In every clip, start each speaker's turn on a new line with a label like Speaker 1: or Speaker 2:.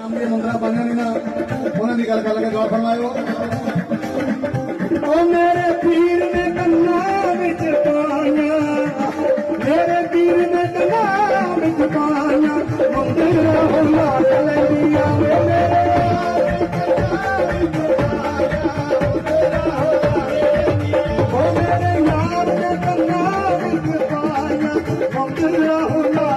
Speaker 1: ਨਾਮ ਦੇ ਮੁੰਦਰਾ ਬੰਨਣ ਨਾ ਉਹਨਾਂ ਦੀ ਗੱਲ ਕਰ ਲਗੇ ਜਵਾਬ ਫਰਮਾਇਓ
Speaker 2: ਓ ਮੇਰੇ ਪੀਰ ਨੇ ਕੰਨਾਂ ਵਿੱਚ ਪਾਈਆਂ, ਮੇਰੇ ਪੀਰ ਨੇ ਕੰਨਾਂ ਵਿੱਚ ਪਾਈਆਂ, ਮੰਦਿਰ ਹੁਲਾ ਲੈਂਦੀਆਂ ਮੇਰੇ ਓ ਮੇਰੇ ਯਾਰ ਨੇ ਕੰਨਾਂ ਵਿੱਚ ਪਾਈਆਂ, ਮੰਦਿਰ ਹੁਲਾ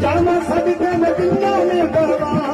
Speaker 2: ਜਨਮ ਸਦਕੇ ਨਤੀਜਾ ਨੇ ਦਰਬਾਰ